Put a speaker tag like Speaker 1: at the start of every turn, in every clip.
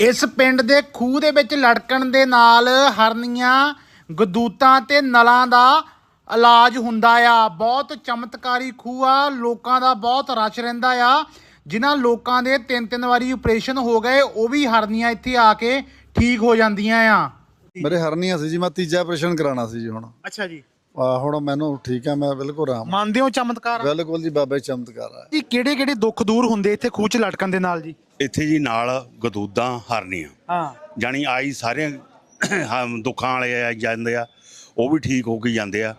Speaker 1: ਇਸ ਪਿੰਡ ਦੇ ਖੂਹ ਦੇ ਵਿੱਚ ਲੜਕਣ ਦੇ ਨਾਲ ਹਰਨੀਆਂ ਗਦੂਤਾਂ ਤੇ ਨਲਾਂ ਦਾ ਇਲਾਜ ਹੁੰਦਾ ਆ। ਬਹੁਤ ਚਮਤਕਾਰੀ ਖੂਹ ਆ। ਲੋਕਾਂ ਦਾ ਬਹੁਤ ਰਸ਼ ਰਹਿੰਦਾ ਆ। ਜਿਨ੍ਹਾਂ ਲੋਕਾਂ ਦੇ ਤਿੰਨ ਤਿੰਨ ਵਾਰੀ ਆਪਰੇਸ਼ਨ ਹੋ ਗਏ ਉਹ ਵੀ ਹਰਨੀਆਂ ਇੱਥੇ ਆ ਕੇ ਠੀਕ ਹੋ ਜਾਂਦੀਆਂ ਆ।
Speaker 2: ਮੇਰੇ ਹਰਨੀਆਂ ਸੀ ਜੀ ਮੈਂ ਤੀਜਾ ਆਪਰੇਸ਼ਨ ਕਰਾਉਣਾ ਸੀ ਜੀ ਹੁਣ।
Speaker 1: ਅੱਛਾ ਜੀ।
Speaker 2: ਆ ਹੁਣ ਮੈਨੂੰ ਠੀਕ ਆ ਮੈਂ ਬਿਲਕੁਲ ਆਰਾਮ।
Speaker 1: ਮੰਨਦੇ ਹੋ ਚਮਤਕਾਰ?
Speaker 2: ਬਿਲਕੁਲ ਜੀ ਬਾਬੇ ਚਮਤਕਾਰ ਆ।
Speaker 1: ਜੀ ਕਿਹੜੇ ਕਿਹੜੇ ਦੁੱਖ ਦੂਰ ਹੁੰਦੇ ਇੱਥੇ ਖੂਹ 'ਚ ਲਟਕਣ ਦੇ ਨਾਲ ਜੀ?
Speaker 3: ਇੱਥੇ ਜੀ ਨਾਲ ਗਦੂਦਾਂ ਹਰਨੀਆਂ।
Speaker 1: ਹਾਂ।
Speaker 3: ਜਾਣੀ ਆਈ ਸਾਰੇ ਦੁੱਖਾਂ ਵਾਲੇ ਆ ਜਾਂਦੇ ਆ ਉਹ ਵੀ ਠੀਕ ਹੋ ਕੇ ਜਾਂਦੇ ਆ।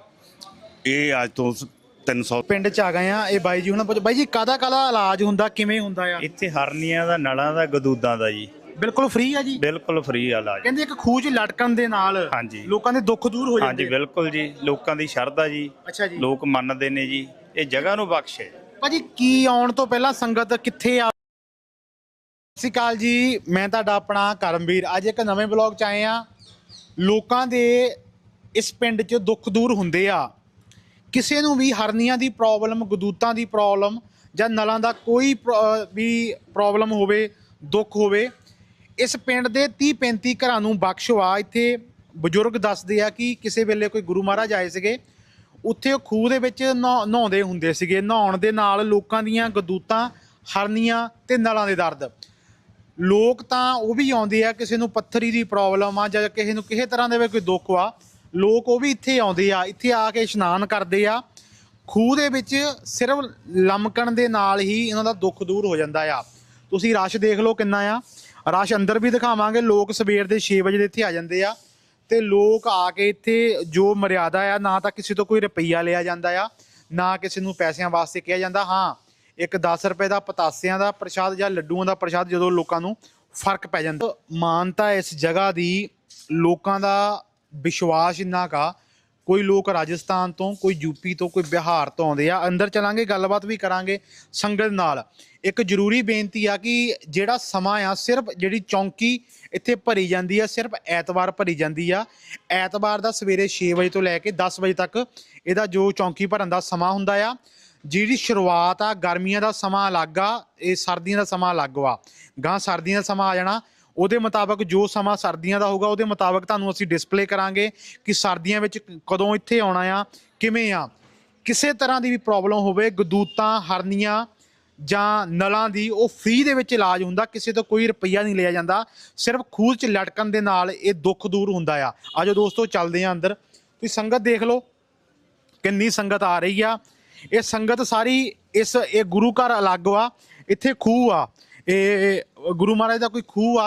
Speaker 3: ਇਹ ਅੱਜ ਤੋਂ ਸ- 300
Speaker 1: ਪਿੰਡ 'ਚ ਆ ਗਏ ਆ ਇਹ ਬਾਈ ਜੀ ਹੁਣ ਬਾਈ ਜੀ ਕਾਦਾ ਕਾਦਾ ਇਲਾਜ ਹੁੰਦਾ ਕਿਵੇਂ ਹੁੰਦਾ ਆ?
Speaker 4: ਇੱਥੇ ਹਰਨੀਆਂ ਦਾ ਨਲਾਂ ਦਾ ਗਦੂਦਾਂ ਦਾ ਜੀ।
Speaker 1: ਬਿਲਕੁਲ ਫ੍ਰੀ ਆ ਜੀ।
Speaker 4: ਬਿਲਕੁਲ ਫ੍ਰੀ ਇਲਾਜ।
Speaker 1: ਕਹਿੰਦੇ ਇੱਕ 'ਚ ਲਟਕਣ ਦੇ ਨਾਲ
Speaker 4: ਹਾਂਜੀ।
Speaker 1: ਲੋਕਾਂ ਦੇ ਦੁੱਖ ਦੂਰ ਹੋ
Speaker 4: ਹਾਂਜੀ
Speaker 1: ਜਾਂਦੇ ਆ।
Speaker 4: ਬਿਲਕੁਲ ਜੀ। ਲੋਕਾਂ ਦੀ ਸ਼ਰਧਾ ਜੀ।
Speaker 1: ਅੱਛਾ ਜੀ।
Speaker 4: ਲੋਕ ਮੰਨਦੇ ਨੇ ਜੀ। ਇਹ ਜਗ੍ਹਾ ਨੂੰ ਬਖਸ਼ੇ।
Speaker 1: ਭਾਜੀ ਕੀ ਆਉਣ ਤੋਂ ਪਹਿਲਾਂ ਸੰਗਤ ਕਿੱਥੇ ਆ? ਸਤਿ ਸ਼੍ਰੀ ਅਕਾਲ ਜੀ। ਮੈਂ ਤੁਹਾਡਾ ਆਪਣਾ ਕਰਮਵੀਰ। ਅੱਜ ਇੱਕ ਨਵੇਂ ਬਲੌਗ 'ਚ ਆਏ ਆ। ਲੋਕਾਂ ਦੇ ਇਸ ਪਿੰਡ 'ਚ ਦੁੱਖ ਦੂਰ ਹੁੰਦੇ ਆ। ਕਿਸੇ ਨੂੰ ਵੀ ਹਰਨੀਆਂ ਦੀ ਪ੍ਰੋਬਲਮ ਗਦੂਤਾਂ ਦੀ ਪ੍ਰੋਬਲਮ ਜਾਂ ਨਲਾਂ ਦਾ ਕੋਈ ਪ੍ਰੋ- ਅਹ ਵੀ ਪ੍ਰੋਬਲਮ ਹੋਵੇ ਦੁੱਖ ਹੋਵੇ ਇਸ ਪਿੰਡ ਦੇ 30 35 ਘਰਾਂ ਨੂੰ ਬਖਸ਼ਵਾ ਇੱਥੇ ਬਜ਼ੁਰਗ ਦੱਸਦੇ ਆ ਕਿ ਕਿਸੇ ਵੇਲੇ ਕੋਈ ਗੁਰੂ ਮਹਾਰਾਜ ਆਏ ਸੀਗੇ, ਉੱਥੇ ਉਹ ਖੂਹ ਦੇ ਵਿੱਚ ਨਹਾ- ਨਹਾਉਂਦੇ ਹੁੰਦੇ ਸੀਗੇ, ਨਹਾਉਣ ਦੇ ਨਾਲ ਲੋਕਾਂ ਦੀਆਂ ਗਦੂਤਾਂ, ਹਰਨੀਆਂ ਤੇ ਨਲਾਂ ਦੇ ਦਰਦ। ਲੋਕ ਤਾਂ ਉਹ ਵੀ ਆਉਂਦੇ ਆ, ਕਿਸੇ ਨੂੰ ਪੱਥਰੀ ਦੀ ਪ੍ਰੋਬਲਮ ਆ ਜਾਂ ਕਿਸੇ ਨੂੰ ਕਿਸੇ ਤਰ੍ਹਾਂ ਦੇ ਵੀ ਕੋਈ ਦੁੱਖ ਆ, ਲੋਕ ਉਹ ਵੀ ਇੱਥੇ ਆਉਂਦੇ ਆ, ਇੱਥੇ ਆ ਕੇ ਇਸ਼ਨਾਨ ਕਰਦੇ ਆ। ਖੂਹ ਦੇ ਵਿੱਚ ਸਿਰਫ ਲਮਕਣ ਦੇ ਨਾਲ ਹੀ ਇਹਨਾਂ ਦਾ ਦੁੱਖ ਦੂਰ ਹੋ ਜਾਂਦਾ ਆ। ਤੁਸੀਂ ਰਸ਼ ਦੇਖ ਲਓ ਕਿੰਨਾ ਆ। ਰਸ਼ ਅੰਦਰ ਵੀ ਦਿਖਾਵਾਂਗੇ। ਲੋਕ ਸਵੇਰ ਦੇ 6 ਵਜੇ ਦੇ ਇੱਥੇ ਆ ਜਾਂਦੇ ਆ। ਤੇ ਲੋਕ ਆ ਕੇ ਇੱਥੇ ਜੋ ਮਰਿਆਦਾ ਆ, ਨਾ ਤਾਂ ਕਿਸੇ ਤੋਂ ਕੋਈ ਰੁਪਈਆ ਲਿਆ ਜਾਂਦਾ ਆ, ਨਾ ਕਿਸੇ ਨੂੰ ਪੈਸਿਆਂ ਵਾਸਤੇ ਕਿਹਾ ਜਾਂਦਾ। ਹਾਂ, ਇੱਕ 10 ਰੁਪਏ ਦਾ ਪਤਾਸਿਆਂ ਦਾ ਪ੍ਰਸ਼ਾਦ ਜਾਂ ਲੱਡੂਆਂ ਦਾ ਪ੍ਰਸ਼ਾਦ ਜਦੋਂ ਲੋਕਾਂ ਨੂੰ ਫ਼ਰਕ ਪੈ ਜਾਂਦਾ। ਮਾਨਤਾ ਇਸ ਜਗ੍ਹਾ ਦੀ ਲੋਕਾਂ ਦਾ ਵਿਸ਼ਵਾਸ ਇੰਨਾ ਕਾ ਕੋਈ ਲੋਕ ਰਾਜਸਥਾਨ ਤੋਂ, ਕੋਈ ਯੂਪੀ ਤੋਂ, ਕੋਈ ਬਿਹਾਰ ਤੋਂ ਆਉਂਦੇ ਆ। ਅੰਦਰ ਚਲਾਂਗੇ, ਗੱਲਬਾਤ ਵੀ ਕਰਾਂਗੇ ਸੰਗਤ ਨਾਲ। ਇੱਕ ਜ਼ਰੂਰੀ ਬੇਨਤੀ ਆ ਕਿ ਜਿਹੜਾ ਸਮਾਂ ਆ, ਸਿਰਫ ਜਿਹੜੀ ਚੌਂਕੀ ਇੱਥੇ ਭਰੀ ਜਾਂਦੀ ਆ, ਸਿਰਫ ਐਤਵਾਰ ਭਰੀ ਜਾਂਦੀ ਆ। ਐਤਵਾਰ ਦਾ ਸਵੇਰੇ 6 ਵਜੇ ਤੋਂ ਲੈ ਕੇ 10 ਵਜੇ ਤੱਕ ਇਹਦਾ ਜੋ ਚੌਂਕੀ ਭਰਨ ਦਾ ਸਮਾਂ ਹੁੰਦਾ ਆ, ਜਿਹੜੀ ਸ਼ੁਰੂਆਤ ਆ, ਗਰਮੀਆਂ ਦਾ ਸਮਾਂ ਅਲੱਗ ਆ, ਇਹ ਸਰਦੀਆਂ ਦਾ ਸਮਾਂ ਅਲੱਗ ਵਾ। ਗਾਂ ਸਰਦੀਆਂ ਦਾ ਸਮਾਂ ਆ ਜਾਣਾ ਉਹਦੇ ਮੁਤਾਬਕ ਜੋ ਸਮਾਂ ਸਰਦੀਆਂ ਦਾ ਹੋਊਗਾ, ਉਹਦੇ ਮੁਤਾਬਕ ਤੁਹਾਨੂੰ ਅਸੀਂ ਡਿਸਪਲੇ ਕਰਾਂਗੇ ਕਿ ਸਰਦੀਆਂ ਵਿੱਚ ਕਦੋਂ ਇੱਥੇ ਆਉਣਾ ਆ, ਕਿਵੇਂ ਆ। ਕਿਸੇ ਤਰ੍ਹਾਂ ਦੀ ਵੀ ਪ੍ਰੋਬਲਮ ਹੋਵੇ, ਗਦੂਤਾਂ, ਹਰਨੀਆਂ ਜਾਂ ਨਲਾਂ ਦੀ, ਉਹ ਫ੍ਰੀ ਦੇ ਵਿੱਚ ਇਲਾਜ ਹੁੰਦਾ, ਕਿਸੇ ਤੋਂ ਕੋਈ ਰੁਪਈਆ ਨਹੀਂ ਲਿਆ ਜਾਂਦਾ। ਸਿਰਫ ਖੂਹ 'ਚ ਲਟਕਣ ਦੇ ਨਾਲ ਇਹ ਦੁੱਖ ਦੂਰ ਹੁੰਦਾ ਆ। ਆਜੋ ਦੋਸਤੋ, ਚੱਲਦੇ ਆ ਅੰਦਰ। ਤੁਸੀਂ ਸੰਗਤ ਦੇਖ ਲਓ, ਕਿੰਨੀ ਸੰਗਤ ਆ ਰਹੀ ਆ। ਇਹ ਸੰਗਤ ਸਾਰੀ ਇਸ, ਇਹ ਗੁਰੂ ਘਰ ਅਲੱਗ ਆ ਇੱਥੇ ਖੂਹ ਆ। ਇਹ, ਗੁਰੂ ਮਹਾਰਾਜ ਦਾ ਕੋਈ ਖੂਹ ਆ।